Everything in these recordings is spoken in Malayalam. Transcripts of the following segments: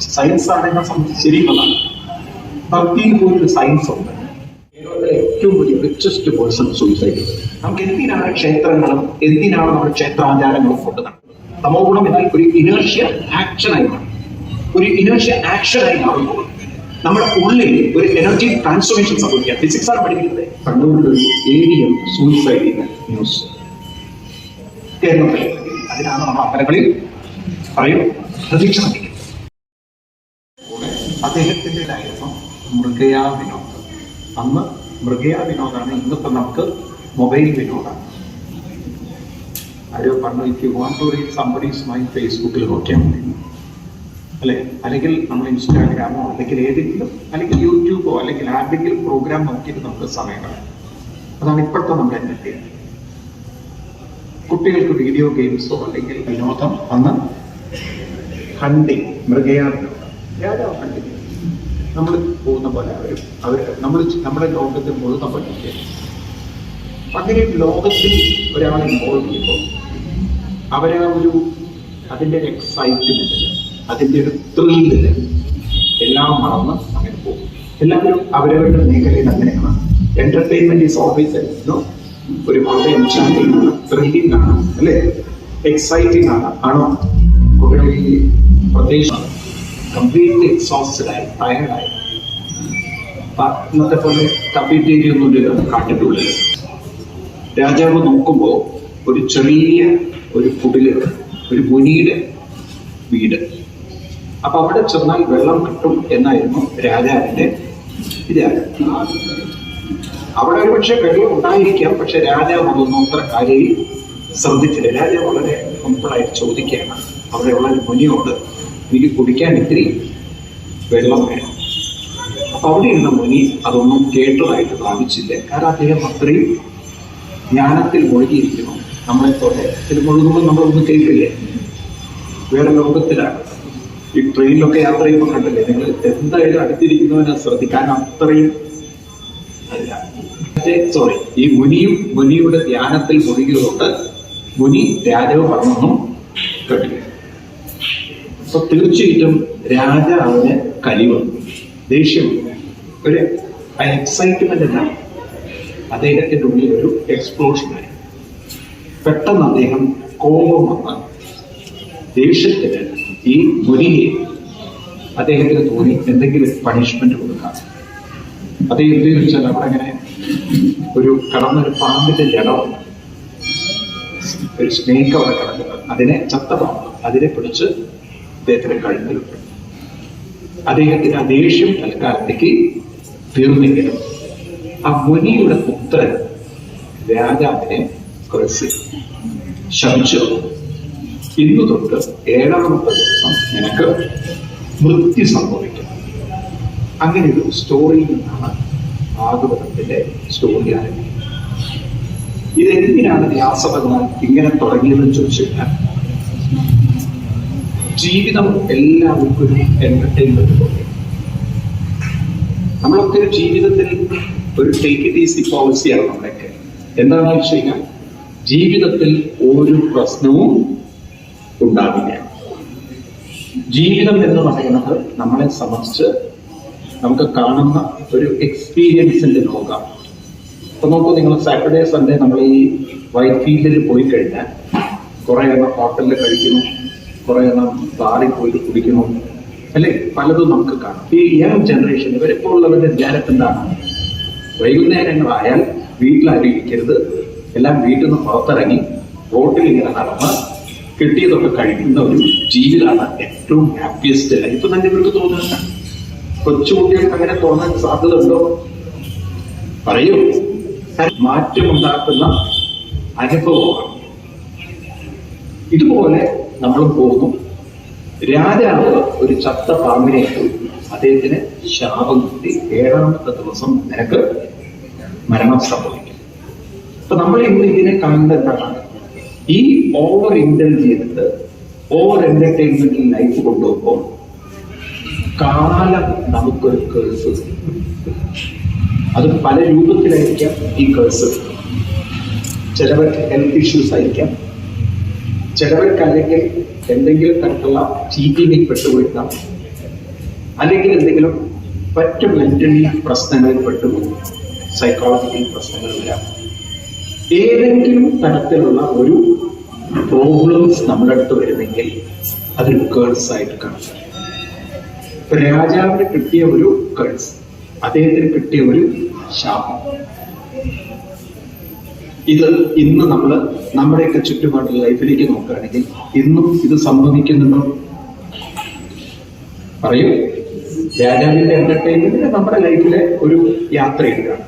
സയൻസ് ആണ് എന്നെ സംബന്ധിച്ച് ശരിയുള്ളതാണ് ഭക്തിയിൽ പോലൊരു സയൻസ് ഉണ്ട്. കേരളത്തിലെ ഏറ്റവും വലിയ റിച്ചസ്റ്റ് പേഴ്സൺ സൂയിസൈഡ് നമുക്ക് എന്തിനാണ് ക്ഷേത്രങ്ങളും എന്തിനാണ് നമ്മൾ ക്ഷേത്രാചാരങ്ങളും കൊണ്ട് നടക്കുന്നത്? തമോ ഗുണം എന്നാൽ ഒരു ഇനേർഷ്യ ആക്ഷനായി മാറും. ഒരു ഇനേർഷ്യ ആക്ഷനായി മാറുമ്പോൾ നമ്മുടെ ഉള്ളിൽ ഒരു എനർജി ട്രാൻസ്ഫോർമേഷൻ സംഭവിക്കുക. ഫിസിക്സ് ആണ് പഠിക്കുന്നത്. കണ്ണൂരിൽ ഒരു ഏരിയ സൂയിസൈഡ് ന്യൂസ് കേരളത്തിൽ അതിനാണ് നമ്മൾ അമ്പലങ്ങളിൽ പറയും പ്രതീക്ഷ അദ്ദേഹത്തിന്റെതായിരുന്നു മൃഗയാ വിനോദം അന്ന് മൃഗയാ വിനോദാണ് ഇന്നിപ്പോ നമുക്ക് മൊബൈൽ വിനോദമാണ് ആരോ പറഞ്ഞു if you want to read somebody's my ഫേസ്ബുക്കിൽ നോക്കിയാൽ മതി. അല്ലെ? അല്ലെങ്കിൽ നമ്മൾ ഇൻസ്റ്റാഗ്രാമോ അല്ലെങ്കിൽ ഏതെങ്കിലും അല്ലെങ്കിൽ യൂട്യൂബോ അല്ലെങ്കിൽ ആരുടെങ്കിലും പ്രോഗ്രാം നോക്കിയിട്ട് നമുക്ക് സമയം കളയാം. അതാണ് ഇപ്പോഴത്തെ നമ്മുടെ എന്നിട്ട് കുട്ടികൾക്ക് വീഡിയോ ഗെയിംസോ അല്ലെങ്കിൽ വിനോദം അന്ന് ഹണ്ടിങ് മൃഗയാ വിനോദം ഹണ്ടിങ് നമ്മൾ പോകുന്ന പോലെ അവർ അവർ നമ്മൾ നമ്മുടെ ലോകത്തിൽ മുഴുവൻ പഠിക്കുക അങ്ങനെ ലോകത്തിൽ ഒരാൾ ഇൻവോൾവ് ചെയ്യുമ്പോൾ അവരെ ഒരു അതിന്റെ ഒരു എക്സൈറ്റ്മെന്റിൽ അതിന്റെ ഒരു ത്രില്ലിൽ എല്ലാം മറന്ന് അങ്ങനെ പോകും. എല്ലാവരും അവരവരുടെ മേഖലയിൽ അങ്ങനെയാണ്. എന്റർടൈൻമെന്റ് ഈസ് ഓൾവേസ് നോ ഒരു വളരെ എൻചാന്റിംഗ് ആണ് ത്രില്ലിംഗ് ആണ് അല്ലേ? എക്സൈറ്റിംഗ് ആണ് ആണോ? കുട്ടികളിൽ പ്രത്യേകിച്ച് കംപ്ലീറ്റ്ലി എക്സോസ്റ്റഡ് ആയി ടയർഡായി ഇന്നത്തെ പോലെ കമ്പ്ലീറ്റ് ഒന്നും കാട്ടിട്ടുള്ളിൽ രാജാവ് നോക്കുമ്പോൾ ഒരു ചെറിയ ഒരു കുടിൽ ഒരു മുനിയുടെ വീട്. അപ്പൊ അവിടെ ചെന്നാൽ വെള്ളം കിട്ടും എന്നായിരുന്നു രാജാവിന്റെ വിചാരം. അവിടെ ഒരു പക്ഷെ വെള്ളം ഉണ്ടായിരിക്കാം പക്ഷെ രാജാവ് അതൊന്നും അത്ര കാര്യയിൽ ശ്രദ്ധിച്ചില്ല. രാജാവ് വളരെ സിമ്പിളായിട്ട് ചോദിക്കുകയാണ് അവിടെയുള്ള ഒരു മുനിയോട് എനിക്ക് കുടിക്കാൻ ഇത്തിരി വെള്ളം വേണം. അപ്പൊ അവിടെ ഇരുന്ന മുനി അതൊന്നും കേട്ടതായിട്ട് ഭാവിച്ചില്ല. കാരണം അദ്ദേഹം അത്രയും ജ്ഞാനത്തിൽ മുഴുകിയിരിക്കുന്നു. നമ്മളെ പോലെ ഇതിൽ മുഴുകുമ്പോൾ നമ്മളൊന്നും കേൾക്കില്ലേ വേറെ ലോകത്തിലാണ്. ഈ ട്രെയിനിലൊക്കെ യാത്ര ചെയ്യുമ്പോൾ കണ്ടില്ലേ? നിങ്ങൾ എന്തായാലും അടുത്തിരിക്കുന്നവനെ ശ്രദ്ധിക്കാൻ അത്രയും അല്ല. സോറി ഈ മുനിയും മുനിയുടെ ധ്യാനത്തിൽ മുഴുകിയതുകൊണ്ട് മുനി രാജവ് പറഞ്ഞൊന്നും കേട്ടില്ല. അപ്പൊ തീർച്ചയായിട്ടും രാജാവിന് അവന് കലിവ് ദേഷ്യം ഒരു എക്സൈറ്റ്മെന്റ് അല്ല. അദ്ദേഹത്തിന്റെ ഉള്ളിൽ ഒരു എക്സ്പ്ലോഷനായി പെട്ടെന്ന് അദ്ദേഹം കോപം വന്ന ദേഷ്യത്തിന് ഈ മുരിയെ അദ്ദേഹത്തിന് തോന്നി എന്തെങ്കിലും പണിഷ്മെന്റ് കൊടുക്കാം. അദ്ദേഹം എന്ത് ചോദിച്ചാൽ അവിടെ അങ്ങനെ ഒരു കടന്നൊരു പാമ്പിന്റെ ജഡമുണ്ട് ഒരു സ്നേക്ക് അവിടെ കിടക്കുന്നത് അതിനെ ചത്ത പാമ്പ് അതിനെ പിടിച്ച് അദ്ദേഹത്തിന്റെ കഴുത്തിലുണ്ട് അദ്ദേഹത്തിന് ആ ദേഷ്യം തൽക്കാലത്തേക്ക് തീർന്നെങ്കിലും ആ മുനിയുടെ പുത്രൻ രാജാവിനെ കുറച്ച് ശമിച്ചു. ഇന്നു തൊട്ട് ഏഴാമത്തെ ദിവസം നിനക്ക് മൃത്യു സംഭവിക്കും. അങ്ങനെ ഒരു സ്റ്റോറിയിൽ നിന്നാണ് ഭാഗവതത്തിന്റെ സ്റ്റോറി ആരംഭിക്കുന്നത്. ഇതെന്തിനാണ് വ്യാസഭഗവാൻ ഇങ്ങനെ തുടങ്ങിയതെന്ന് ചോദിച്ചു കഴിഞ്ഞാൽ ജീവിതം എല്ലാവർക്കും ഒരു എന്റർടൈൻമെന്റ് പോലെ. നമ്മളൊക്കെ ഒരു ജീവിതത്തിൽ ഒരു ടേക്ക് ഇറ്റ് ഈസി പോളിസിയാണ് നമ്മുടെയൊക്കെ എന്താണെന്ന് വെച്ച് കഴിഞ്ഞാൽ ജീവിതത്തിൽ ഒരു പ്രശ്നവും ഉണ്ടാവില്ല. ജീവിതം എന്ന് പറയുന്നത് നമ്മളെ സംബന്ധിച്ച് നമുക്ക് കാണുന്ന ഒരു എക്സ്പീരിയൻസിന്റെ ലോകം. അപ്പൊ നോക്കൂ നിങ്ങൾ സാറ്റർഡേ സൺഡേ നമ്മൾ ഈ വൈറ്റ് ഫീൽഡിൽ പോയി കഴിഞ്ഞാൽ കുറെ ഹോട്ടലിൽ കഴിക്കുന്നു. കുറെ എണ്ണം ബാറിൽ പോയിട്ട് കുടിക്കുന്നു. അല്ലെ? പലതും നമുക്ക് കാണാം. ഈ യങ് ജനറേഷൻ ഇവരിപ്പോൾ ഉള്ളവരുടെ വിചാരം എന്താണ്? വൈകുന്നേരങ്ങളായാൽ വീട്ടിലായിരിക്കരുത് എല്ലാം വീട്ടിൽ നിന്ന് പുറത്തിറങ്ങി റോട്ടിൽ ഇങ്ങനെ നടന്ന് കിട്ടിയതൊക്കെ കഴിക്കുന്ന ഒരു ജീവിതമാണ് ഏറ്റവും ഹാപ്പിയസ്റ്റ് ലൈഫ് തന്നെ ഇവർക്ക് തോന്നുന്നത്. കൊച്ചുകുട്ടികൾക്ക് അങ്ങനെ തോന്നാൻ സാധ്യത ഉണ്ടോ പറയൂ. മാറ്റമുണ്ടാക്കുന്ന അനുഭവമാണ്. ഇതുപോലെ നമ്മൾ പോകും രാജാവ് ഒരു ചത്ത പാമ്പിനെ. അദ്ദേഹത്തിന് ശാപം കിട്ടി. ഏഴാമത്തെ ദിവസം നിനക്ക് മരണം സംഭവിക്കും. അപ്പൊ നമ്മൾ ഇന്ന് ഇതിനെ കാണുന്നത് എന്താണ്? ഈ ഓവർ ഇന്റലിജ് ചെയ്തിട്ട് ഓവർ എന്റർടൈൻമെന്റിൽ ലൈഫ് കൊണ്ടുപോകുമ്പോൾ കാലം നമുക്കൊരു കേഴ്സ് അത് പല രൂപത്തിലായിരിക്കാം ഈ കേഴ്സ് ചിലവർക്ക് ഹെൽത്ത് ഇഷ്യൂസ് ആയിരിക്കാം. ചിലവർക്ക് അല്ലെങ്കിൽ എന്തെങ്കിലും തരത്തിലുള്ള ചീറ്റിങ്ങിൽ പെട്ടുപോയിട്ടാം അല്ലെങ്കിൽ എന്തെങ്കിലും മറ്റു മെന്റലി പ്രശ്നങ്ങളിൽ പെട്ടു സൈക്കോളജിക്കൽ പ്രശ്നങ്ങൾ വരാം. ഏതെങ്കിലും തരത്തിലുള്ള ഒരു പ്രോബ്ലംസ് നമ്മുടെ അടുത്ത് വരുന്നെങ്കിൽ അതൊരു കേഴ്സ് ആയിട്ട് കാണാം. രാജാവിന് കിട്ടിയ ഒരു കേഴ്സ് അദ്ദേഹത്തിന് കിട്ടിയ ഒരു ശാപം. ഇത് ഇന്ന് നമ്മൾ നമ്മുടെയൊക്കെ ചുറ്റുപാടുള്ള ലൈഫിലേക്ക് നോക്കുകയാണെങ്കിൽ ഇന്നും ഇത് സംഭവിക്കുന്നുണ്ടോ? പറയൂ. രാജാവിന്റെ എന്റർടൈൻമെന്റ് നമ്മുടെ ലൈഫിലെ ഒരു യാത്രയുണ്ടാണ്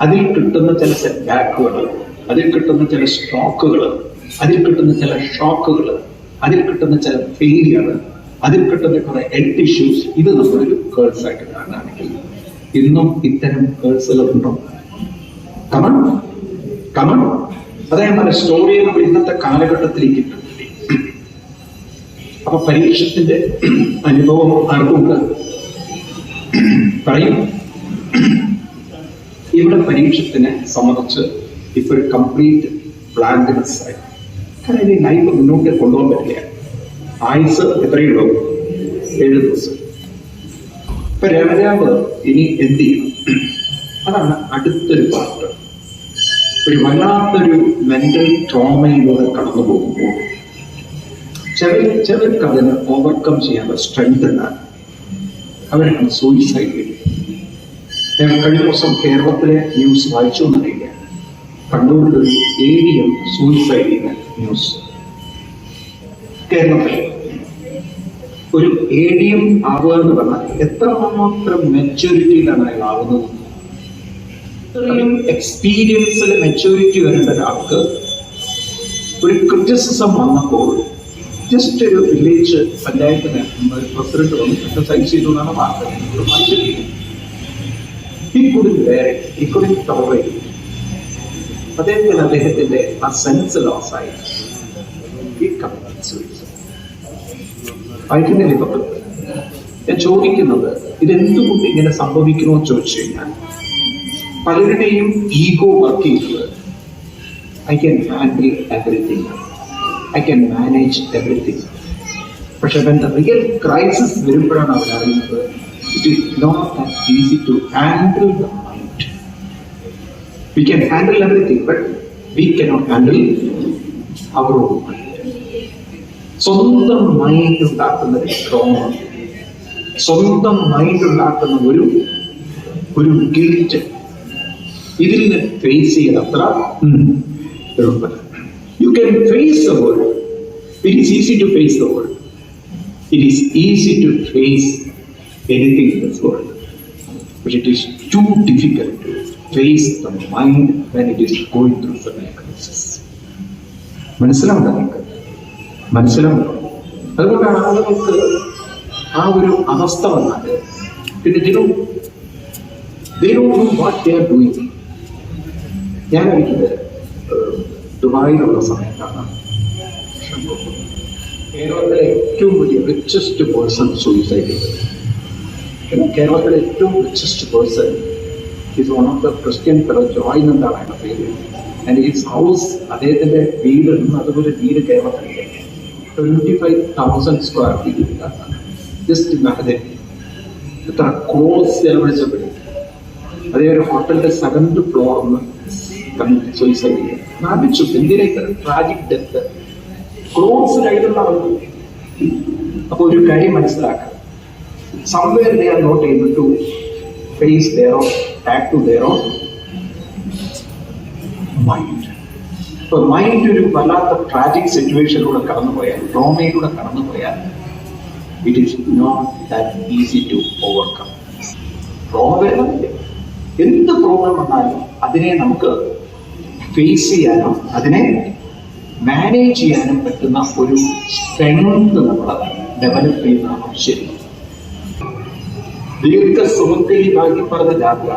അതിൽ കിട്ടുന്ന ചില സെറ്റ് ബാക്കുകൾ അതിൽ കിട്ടുന്ന ചില സ്ട്രോക്കുകൾ അതിൽ കിട്ടുന്ന ചില ഷോക്കുകൾ അതിൽ കിട്ടുന്ന ചില ഫെയിലിയർ അതിൽ കിട്ടുന്ന കുറെ ഹെൽത്ത് ഇഷ്യൂസ് ഇത് നമ്മളൊരു കേൾസ് ആയിട്ട് കാണുകയാണെങ്കിൽ ഇന്നും ഇത്തരം കേൾസുകൾ ഉണ്ടോ? കമൺ കമൺ അദ്ദേഹം നല്ല സ്റ്റോറിയെ നമ്മൾ ഇന്നത്തെ കാലഘട്ടത്തിലേക്ക് അപ്പൊ പരീക്ഷത്തിന്റെ അനുഭവം ആർക്കുണ്ട്? പറയും. ഇവിടെ പരീക്ഷത്തിനെ സംബന്ധിച്ച് ഇപ്പൊ കംപ്ലീറ്റ് ബ്ലാങ്ക്നെസ് ആയി. കാരണം ഇനി ലൈഫ് മുന്നോട്ട് കൊണ്ടുപോകാൻ പറ്റില്ല. ആയുസ് എത്രയുള്ളൂ ഏഴ് ദിവസം. ഇപ്പൊ രമരാവ് ഇനി എന്ത് ചെയ്യണം അതാണ് അടുത്തൊരു പാർട്ട് ഒരു വല്ലാത്തൊരു മെന്റൽ ട്രോമയിലൂടെ കടന്നു പോകുമ്പോൾ ചെറിയ ചിലർക്ക് അതിനെ ഓവർകം ചെയ്യാനുള്ള സ്ട്രെങ്ത് ഉണ്ടാകും അവരാണ് സൂയിസൈഡ് ചെയ്യുന്നത് ഞാൻ കഴിഞ്ഞ ദിവസം കേരളത്തിലെ ന്യൂസ് വായിച്ചു എന്നറിയില്ല. കണ്ണൂരിൽ ഒരു ഏരിയം സൂയിസൈഡ് ചെയ്യുന്ന ന്യൂസ് കേരളത്തിൽ ഒരു എം ആവുക എന്ന് പറഞ്ഞാൽ എത്രമാത്രം മെച്ചൂരിറ്റിയിലാണ് അയാൾ ആവുന്നത്? ഇത്രയും എക്സ്പീരിയൻസിൽ മെച്ചൂരിറ്റി വരേണ്ട ഒരാൾക്ക് ഒരു ക്രിറ്റിസിസം വന്നപ്പോൾ ജസ്റ്റ് ഒരു വില്ലേജ് പഞ്ചായത്തിന് പ്രസിഡന്റ് വന്ന്. എക്സസൈസ് ചെയ്തു എന്നാണ് വാർത്ത ഈ വേറെ ഈ കൂടി അദ്ദേഹത്തിന് അദ്ദേഹത്തിന്റെ ആ സെൻസ് ലോസ് ആയി. ഈ വായിക്കുന്നില്ല ഞാൻ ചോദിക്കുന്നത് ഇതെന്തുകൊണ്ട് ഇങ്ങനെ സംഭവിക്കുന്നു ചോദിച്ചു കഴിഞ്ഞാൽ പലരുടെയും ഈഗോ വർക്ക് ചെയ്യുന്നത്. I can handle everything I can manage everything പക്ഷെ വെൻ ദ റിയൽ ക്രൈസിസ് വരുമ്പോഴാണ് അവർ അറിയുന്നത് it is not that easy to handle the mind we can handle everything but we cannot handle അവർ സ്വന്തം മൈൻഡ് ഉണ്ടാക്കുന്ന ഒരു ട്രോമ സ്വന്തം മൈൻഡ് ഉണ്ടാക്കുന്ന ഒരു ഒരു ഗിൽറ്റ് ഇതിൽ നിന്ന് ഫേസ് ചെയ്യണത്ര അത്ര എളുപ്പമല്ല. You can face the world it is easy to face the world it is easy to face anything in this world but it is too difficult to face the mind when it is going through the crisis. മനസ്സിലാവുണ്ടോ നിങ്ങൾക്ക്? മനസ്സിലാവുക അതുകൊണ്ടാണ് ആളുകൾക്ക് ആ ഒരു അവസ്ഥ വന്നാൽ പിന്നെ ദിനവും ദിനവും വാട്ട് ദേ are ഡൂയിങ് ഞാൻ ഒരിക്കൽ ഏഹ്, ദുബായിലുള്ള സമയത്താണ് കേരളത്തിലെ ഏറ്റവും വലിയ റിച്ചസ്റ്റ് പേഴ്സൺ സൂയിസൈഡ് ചെയ്തത് കേരളത്തിലെ ഏറ്റവും richest person is one of the Christian fellow Joy എന്നാണ് അയാളുടെ പേര്. ആൻഡ് ഈസ് ഹൗസ് അദ്ദേഹത്തിന്റെ വീട് അതുപോലെ വീട് കേരളത്തിലെ twenty five thousand square feet just imagine എത്ര ക്രോസ് ചെലവഴിച്ചപ്പോഴും. അതേ ഒരു ഹോട്ടലിന്റെ സെവൻത് ഫ്ലോറിന്ന് സൂയിസൈഡ് ചെയ്യുക സ്ഥാപിച്ചു എന്തിനാ ഇത്ര ട്രാജിക് ഡെത്ത് ക്ലോസ് ആളുകൾ അപ്പൊ ഒരു കാര്യം മനസ്സിലാക്കുക somewhere they are not able to face their own act to their own mind. ഇപ്പൊ മൈൻഡ് ഒരു വല്ലാത്ത ട്രാജിക് സിറ്റുവേഷനിലൂടെ കടന്നുപോയാൽ ട്രോമയിലൂടെ കടന്നുപോയാൽ it is not that easy to overcome problem എന്ത് പ്രോബ്ലം വന്നാലും അതിനെ നമുക്ക് ഫേസ് ചെയ്യാനും അതിനെ മാനേജ് ചെയ്യാനും പറ്റുന്ന ഒരു സ്ട്രെങ്ത് നമ്മൾ ഡെവലപ്പ് ചെയ്യുന്ന ആവശ്യം. ദീർഘ സുഹൃത്തിൽ ബാക്കി പറഞ്ഞ ജാത്ര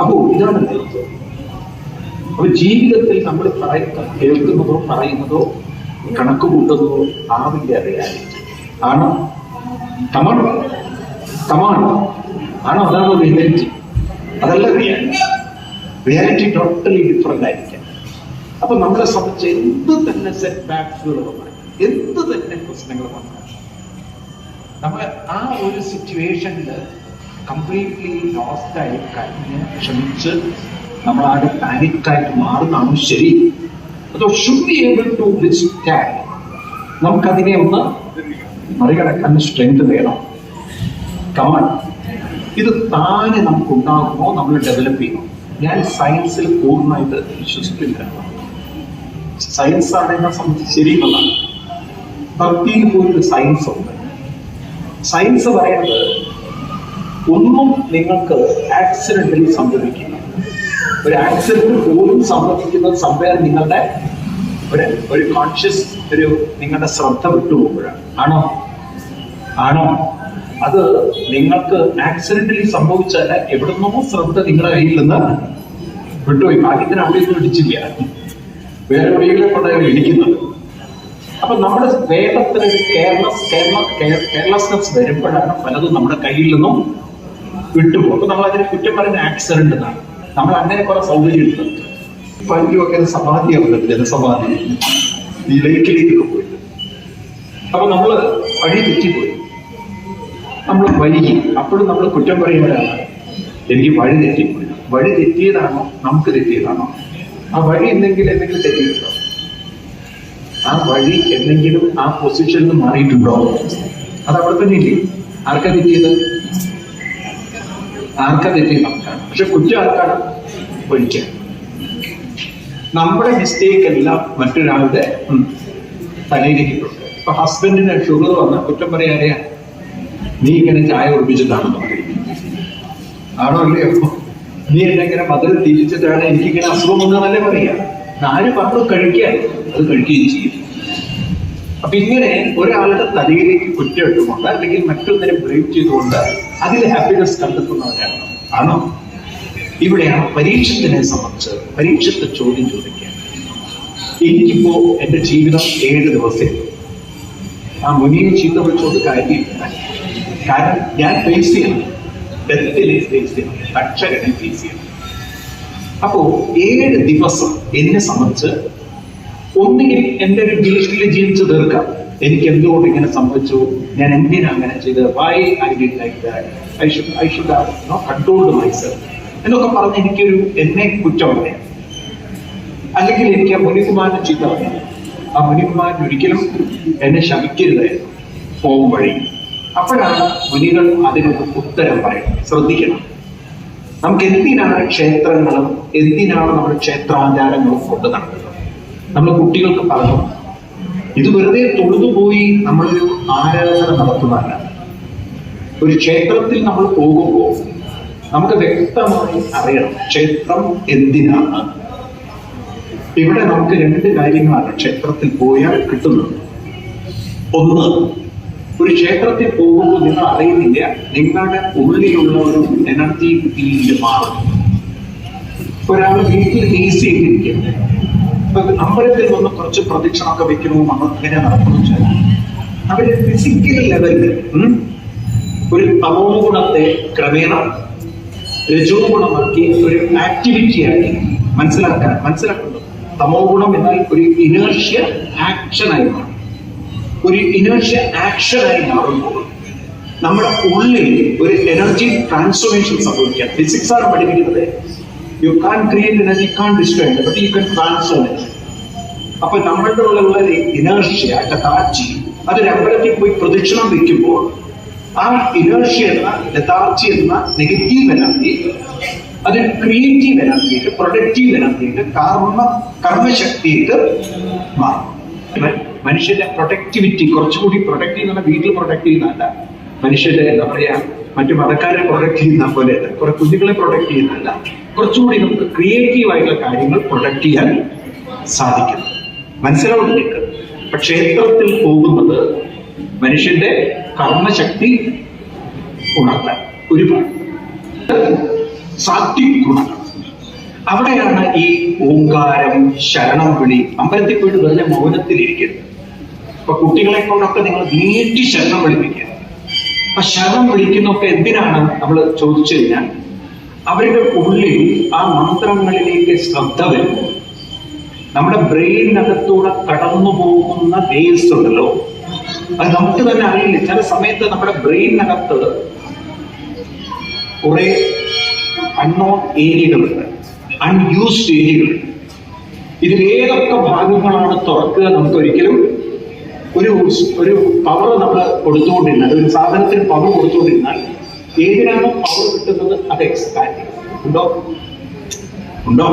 അപ്പോ ഇതാണ് അപ്പൊ ജീവിതത്തിൽ നമ്മൾ പറയുന്ന കേൾക്കുന്നതോ പറയുന്നതോ കണക്ക് കൂട്ടുന്നതോ ആവില്ല റിയാലിറ്റി ആണോ? തമാണോ തമാണോ ആണോ? അതാണോ റിയാലിറ്റി അതല്ല റിയാലിറ്റി റിയാലിറ്റി ടോട്ടലി ഡിഫറെന്റ് ആയിരിക്കാം. അപ്പൊ നമ്മളെ സംബന്ധിച്ച് എന്ത് തന്നെ സെറ്റ് ബാക്സുകൾ വന്നാൽ എന്ത് തന്നെ പ്രശ്നങ്ങൾ വന്നാൽ നമ്മൾ ആ ഒരു സിറ്റുവേഷനിൽ കംപ്ലീറ്റ്ലി ലോസ്റ്റ് ആയി കഴിഞ്ഞ് ക്ഷമിച്ച് നമ്മൾ ആകെ പാനിക്കായിട്ട് മാറുന്നതാണ് ശരി. അതോ should be able to withstand നമുക്കതിനെ ഒന്ന് മറികടക്കാൻ സ്ട്രെങ്ത് വേണം. കമൺ ഇത് താനെ നമുക്ക് ഉണ്ടാകുമോ നമ്മൾ ഡെവലപ്പ് ചെയ്യണം. ഞാൻ സയൻസിൽ പൂർണമായിട്ട് വിശ്വസിക്കില്ല. സയൻസ് ആണ് എന്നെ സംബന്ധിച്ച് ശരിയുള്ളതാണ് ഭക്തിയിൽ പോലൊരു സയൻസ് ഉണ്ട്. സയൻസ് പറയുന്നത് ഒന്നും നിങ്ങൾക്ക് ആക്സിഡന്റിൽ സംഭവിക്കില്ല. ഒരു ആക്സിഡന്റ് പോലും സംഭവിക്കുന്ന സംഭവം നിങ്ങളുടെ ഒരു ഒരു കോൺഷ്യസ് ഒരു നിങ്ങളുടെ ശ്രദ്ധ വിട്ടുപോകുമ്പോഴാണ്. ആണോ? ആണോ? അത് നിങ്ങൾക്ക് ആക്സിഡന്റലി സംഭവിച്ചല്ല എവിടുന്നോ ശ്രദ്ധ നിങ്ങളുടെ കയ്യിൽ നിന്ന് വിട്ടുപോയി. ഭാഗ്യത്തിന് അവിടെ ഒന്നും ഇടിച്ചില്ല വേറെ എവിടെയെങ്കിലും കൊണ്ടായിരുന്നു ഇടിക്കുന്നത് അപ്പൊ നമ്മുടെ വേഗത്തിൽ ഒരു കെയർലെസ് കേരള കെയർലെസ്നെസ് വരുമ്പോഴാണ് പലതും നമ്മുടെ കയ്യിൽ നിന്നും വിട്ടുപോകും. അപ്പൊ നമ്മൾ അതിനെ കുറ്റം പറയുന്ന ആക്സിഡന്റ് എന്നാണ്. നമ്മൾ അങ്ങനെ കുറെ സൗകര്യം ഉണ്ട്. പല്ലുമൊക്കെ സമാധിയാവുന്നുണ്ട് ജനസമാധി. ഈ ലേക്കിലേക്കൊക്കെ പോയിട്ട്. അപ്പൊ നമ്മൾ വഴി തെറ്റിപ്പോയി. നമ്മൾ വൈകി അപ്പോഴും നമ്മൾ കുറ്റം പറയുന്നവരാണ്. എനിക്ക് വഴി തെറ്റി വഴി തെറ്റിയതാണോ? നമുക്ക് തെറ്റിയതാണോ? ആ വഴി എന്തെങ്കിലും എന്തെങ്കിലും തെറ്റിയിട്ടുണ്ടോ? ആ വഴി എന്തെങ്കിലും ആ പൊസിഷനിൽ നിന്ന് മാറിയിട്ടുണ്ടോ? അത് അവിടെ തന്നെ ഇല്ലേ? ആർക്കാ തെറ്റിയത്? ആർക്കാ തെറ്റിയത് നമുക്കാണ്. പക്ഷെ കുറ്റം ആർക്കാണ്? ഒരിക്കൽ നമ്മുടെ മിസ്റ്റേക്ക് എല്ലാം മറ്റൊരാളുടെ തലയിലേക്ക് ഇപ്പൊ ഹസ്ബൻഡിന് ഷുഗർ വന്ന കുറ്റം പറയാറിയാ നീ ഇങ്ങനെ ചായ കുടിപ്പിച്ചിട്ടാണെന്ന് പറയും ആണോ അല്ലയോ നീ എന്നെ ഇങ്ങനെ മധുരം തിരിച്ചിട്ടാണ് എനിക്കിങ്ങനെ അസുഖം വന്നതല്ലേ പറയാ? നാല് പറഞ്ഞു കഴിക്കാൻ അത് കഴിക്കുകയും ചെയ്യും. അപ്പൊ ഇങ്ങനെ ഒരാളുടെ തലയിലേക്ക് കുറ്റം ഇട്ടുകൊണ്ട് അല്ലെങ്കിൽ മറ്റൊന്നിനെ ബ്രേക്ക് ചെയ്തുകൊണ്ട് അതിൽ ഹാപ്പിനെസ് കണ്ടെത്തുന്നവരാണ്. ആണോ? ഇവിടെയാണ് പരീക്ഷത്തിനെ സംബന്ധിച്ച് പരീക്ഷത്തെ ചോദ്യം ചോദിക്കുക. എനിക്കിപ്പോ എന്റെ ജീവിതം ഏഴ് ദിവസേ. ആ മുനിയെ ചീത്ത വിളിച്ചോണ്ട് കാര്യമില്ല. കാരണം ഞാൻ ഫേസ് ചെയ്യണം. ഡെത്തിനെ ഫേസ് ചെയ്യണം. രക്ഷകനെ ഫേസ് ചെയ്യണം. അപ്പോ ഏഴ് ദിവസം എന്നെ സംബന്ധിച്ച് ഒന്നുകിൽ എന്റെ ഒരു ഗിൽറ്റിൽ ജീവിച്ച് തീർക്കാം. എനിക്ക് എന്തുകൊണ്ട് ഇങ്ങനെ സംഭവിച്ചു? ഞാൻ എന്തിനാ അങ്ങനെ ചെയ്തത്? Why I did like that I should I should have controlled myself എന്നൊക്കെ പറഞ്ഞ് എനിക്കൊരു എന്നെ കുറ്റം പറയാം. അല്ലെങ്കിൽ എനിക്ക് ആ മുനികുമാരനെ ചീത്ത പറയാം. ആ മുനികുമാരൻ ഒരിക്കലും എന്നെ ശമിക്കരുതായിരുന്നു പോകും വഴി. അപ്പോഴാണ് മുനികൾ അതിനൊരു ഉത്തരം പറയുന്നത്. ശ്രദ്ധിക്കണം. നമുക്ക് എന്തിനാണ് ക്ഷേത്രങ്ങളും എന്തിനാണ് നമ്മൾ ക്ഷേത്രാചാരങ്ങളും കൊണ്ട് നടക്കുന്നത്? നമ്മൾ കുട്ടികൾക്ക് പറഞ്ഞു ഇത് വെറുതെ തൊഴുതുപോയി നമ്മളൊരു ആരാധന നടത്തുന്നതല്ല. ഒരു ക്ഷേത്രത്തിൽ നമ്മൾ പോകുമ്പോൾ നമുക്ക് വ്യക്തമായി അറിയണം ക്ഷേത്രം എന്തിനാണ്. ഇവിടെ നമുക്ക് രണ്ട് കാര്യങ്ങളാണ് ക്ഷേത്രത്തിൽ പോയാൽ കിട്ടുന്നത്. ഒന്ന് ഒരു ക്ഷേത്രത്തിൽ പോകുമ്പോൾ നിങ്ങൾ അറിയുന്നില്ല. നിങ്ങളുടെ ഉള്ളിലുള്ള ഒരു എനർജി ഫീൽഡ് മാറും ഒരാൾ വീട്ടിൽ ഈസി ചെയ്തിരിക്കും അമ്പലത്തിൽ വന്ന് കുറച്ച് പ്രദക്ഷിണമൊക്കെ വെക്കണോ നമ്മൾ ഇങ്ങനെ നടക്കുന്നു അവർ ഫിസിക്കൽ ലെവലിൽ ഒരു തമോ ഗുണത്തെ ക്രമേണ രജോ ഗുണമാക്കി ഒരു ആക്ടിവിറ്റിയായി മനസ്സിലാക്കാൻ മനസ്സിലാക്കുന്നു തമോ ഗുണം എന്നാൽ ഒരു ഇനേർഷ്യ ആക്ഷനായി മാറും ഒരു ഇനേർഷ്യ ആക്ഷനായി മാറുമ്പോൾ നമ്മുടെ ഉള്ളിൽ ഒരു എനർജി ട്രാൻസ്ഫോർമേഷൻ സംഭവിക്കാം. ഫിസിക്സ് ആണ് പഠിപ്പിക്കുന്നത്. You can create energy can destroy but you can transform അപ്പൊ നമ്മളുടെ ഉള്ളിലുള്ള ഇനേർഷ്യ ലതാർജി അതൊരു അമ്പലത്തിൽ പോയി പ്രദക്ഷിണം വയ്ക്കുമ്പോൾ ആ ഇനേർഷ്യ എന്ന ലതാർച്ചി എന്ന നെഗറ്റീവ് എനർജി അത് ക്രിയേറ്റീവ് എനർജിയിട്ട് പ്രൊഡക്റ്റീവ് എനർജിയിട്ട് കർമ്മ കർമ്മശക്തിയിട്ട് മാറും. മനുഷ്യന്റെ പ്രൊഡക്ടിവിറ്റി കുറച്ചുകൂടി പ്രൊഡക്റ്റ് ചെയ്യുന്ന വീട്ടിൽ പ്രൊഡക്റ്റ് ചെയ്യുന്നതല്ല മനുഷ്യന്റെ എന്താ പറയാ മറ്റു മതക്കാരെ പ്രൊഡക്റ്റ് ചെയ്യുന്ന പോലെ കുറെ കുഞ്ഞുങ്ങളെ പ്രൊഡക്റ്റ് ചെയ്യുന്നതല്ല കുറച്ചുകൂടി നമുക്ക് ക്രിയേറ്റീവ് ആയിട്ടുള്ള കാര്യങ്ങൾ പ്രൊഡക്റ്റ് ചെയ്യാൻ സാധിക്കും മനസ്സിലാവും അപ്പൊ ക്ഷേത്രത്തിൽ പോകുന്നത് മനുഷ്യന്റെ കർമ്മശക്തി ഉണർത്താൻ ഒരുപാട് സാത്വിക് അവിടെയാണ് ഈ ഓങ്കാരം ശരണം വിളി അമ്പലത്തിൽ പോയിട്ട് വെറുതെ മൗനത്തിലിരിക്കരുത്. ഇപ്പൊ കുട്ടികളെ കൊണ്ടൊക്കെ നിങ്ങൾ നീട്ടി ശരണം വിളിപ്പിക്കുക. അപ്പൊ ശരണം വിളിക്കുന്നൊക്കെ എന്തിനാണ്? നമ്മൾ ചോദിച്ചു കഴിഞ്ഞാൽ അവരുടെ ഉള്ളിൽ ആ മന്ത്രങ്ങളിലേക്ക് ശ്രദ്ധ വരുമ്പോൾ നമ്മുടെ ബ്രെയിനകത്തൂടെ കടന്നു പോകുന്ന വേസ്റ്റ് ഉണ്ടല്ലോ അത് നമുക്ക് തന്നെ അറിയില്ല. ചില സമയത്ത് നമ്മുടെ ബ്രെയിനകത്ത് കുറെ അൺനോൺ ഏരിയകളുണ്ട് അൺയൂസ്ഡ് ഏരിയകളുണ്ട് ഇതിൽ ഏതൊക്കെ ഭാഗങ്ങളാണ് തുറക്കുക നമുക്ക് ഒരിക്കലും ഒരു ഒരു പവർ നമ്മൾ കൊടുത്തുകൊണ്ടിരുന്നാൽ ഒരു സാധനത്തിന് പവർ കൊടുത്തുകൊണ്ടിരുന്നാൽ ഏതിനാണോ പവർ കിട്ടുന്നത് അത് എക്സ്പാൻഡ് ചെയ്യും. ഉണ്ടോ? ഉണ്ടോ?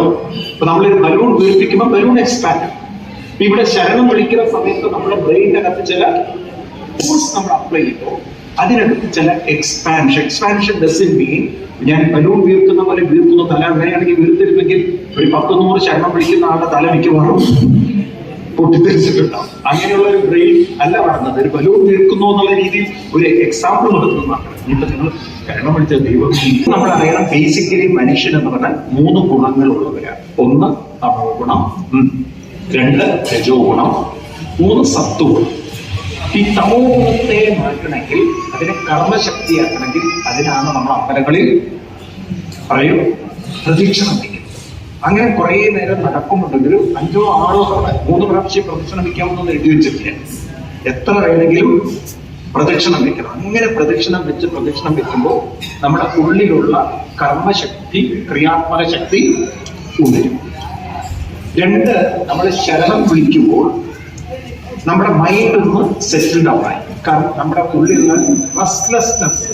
ഇപ്പൊ നമ്മളൊരു ബലൂൺ വീർപ്പിക്കുമ്പോൾ ബലൂൺ എക്സ്പാൻഡ് ഇവിടെ ശരണം വിളിക്കുന്ന സമയത്ത് നമ്മുടെ ബ്രെയിനിന്റെ അകത്ത് ചില ഫോഴ്സ് നമ്മൾ അപ്ലൈ ചെയ്യുമ്പോൾ അതിനകത്ത് ചില എക്സ്പാൻഷൻ എക്സ്പാൻഷൻ ഡസിൻ മീൻ ഞാൻ ബലൂൺ വീർക്കുന്ന പോലെ വീർക്കുന്ന തല അങ്ങനെയാണെങ്കിൽ വീർത്തിരുന്നെങ്കിൽ ഒരു പത്ത് ശരണം വിളിക്കുന്ന ആളുടെ തല മിക്കവാറും പൊട്ടിത്തെറിച്ചിട്ടുണ്ടാവും. അങ്ങനെയുള്ള ഒരു ബ്രെയിൻ അല്ല വരുന്നത് ഒരു ബലൂൺ വീർക്കുന്നു എന്നുള്ള രീതിയിൽ ഒരു എക്സാമ്പിൾ നടത്തുന്നതാണ് ഇപ്പൊ നിങ്ങൾ കാരണം വിളിച്ച ദൈവം നമ്മൾ അറിയണം ബേസിക്കലി മനുഷ്യൻ എന്ന് പറഞ്ഞാൽ മൂന്ന് ഗുണങ്ങളുള്ളവരാണ് ഒന്ന് തമോ ഗുണം രണ്ട് രജോ ഗുണം മൂന്ന് സത്വ ഗുണം. ഈ തമോ ഗുണത്തെ മാറ്റണമെങ്കിൽ അതിനെ കർമ്മശക്തിയാക്കണമെങ്കിൽ അതിനാണ് നമ്മൾ അമ്പലങ്ങളിൽ പറയും വയ്ക്കുന്നത് അങ്ങനെ കുറെ നേരം നടക്കുന്നുണ്ടെങ്കിൽ അഞ്ചോ ആറോ തവണ മൂന്ന് പ്രാവശ്യം പ്രദക്ഷിണം വയ്ക്കാമെന്ന് എഴുതി വെച്ചിട്ടില്ല. എത്ര വേണമെങ്കിലും പ്രദക്ഷിണം വെക്കണം. അങ്ങനെ പ്രദക്ഷിണം വെച്ച് പ്രദക്ഷിണം വെക്കുമ്പോൾ നമ്മുടെ ഉള്ളിലുള്ള കർമ്മശക്തി ക്രിയാത്മക ശക്തി ഉണരും. രണ്ട് നമ്മൾ ശരണം വിളിക്കുമ്പോൾ നമ്മുടെ മൈൻഡ് ഒന്ന് സെറ്റിൽഡ് ഡൗൺ ആയി കാരണം നമ്മുടെ ഉള്ളിലുള്ള റെസ്റ്റ്ലെസ്നെസ്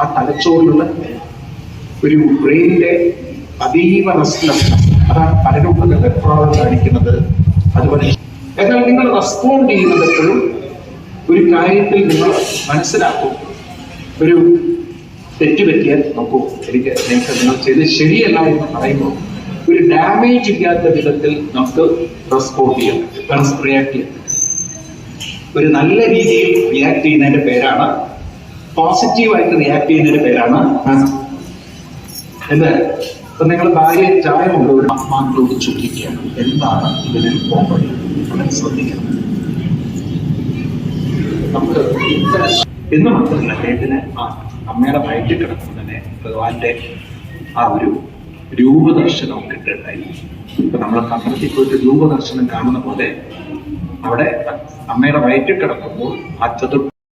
ആ തലച്ചോറിലുള്ള ഒരു ബ്രെയിനിന്റെ അതീവ റെസ്റ്റ്ലെസ് അതാണ് പലരും വെപ്രാളം കാണിക്കുന്നത് അതുപോലെ എന്നാൽ നിങ്ങൾ റെസ്പോണ്ട് ചെയ്യുന്നത് എപ്പോഴും ഒരു കാര്യത്തിൽ നിങ്ങൾ മനസ്സിലാക്കും. ഒരു തെറ്റ് പറ്റിയാൽ നോക്കൂ എനിക്ക് നിങ്ങൾക്ക് നിങ്ങൾ ചെയ്ത് ശരിയല്ല എന്ന് പറയുമ്പോൾ ഒരു ഡാമേജ് ഇല്ലാത്ത വിധത്തിൽ നമുക്ക് റെസ്പോണ്ട് പറ്റും റിയാക്ട് ചെയ്യാൻ ഒരു നല്ല രീതിയിൽ റിയാക്ട് ചെയ്യുന്നതിന്റെ പേരാണ് പോസിറ്റീവായിട്ട് റിയാക്ട് ചെയ്യുന്നതിന്റെ പേരാണ് എന്ത് ഇപ്പൊ നിങ്ങൾ ഭാര്യ ചായ കൊണ്ടുപോയി അമ്മാക്കളോട് ചോദിക്കുകയാണ് എന്താണ് ഇതിന് പോകുന്നത് നമ്മൾ ശ്രദ്ധിക്കണം. നമുക്ക് എന്ന് മാത്രമല്ല അദ്ദേഹത്തിന് ആ അമ്മയുടെ വയറ്റിൽ കിടക്കുമ്പോൾ തന്നെ ഭഗവാന്റെ ആ ഒരു രൂപദർശനം കിട്ടുണ്ടായി ഇപ്പൊ നമ്മൾ കണ്ണത്തിൽ പോയിട്ട് രൂപദർശനം കാണുന്ന പോലെ അവിടെ അമ്മയുടെ വയറ്റിൽ കിടക്കുമ്പോൾ ആ ചതുർ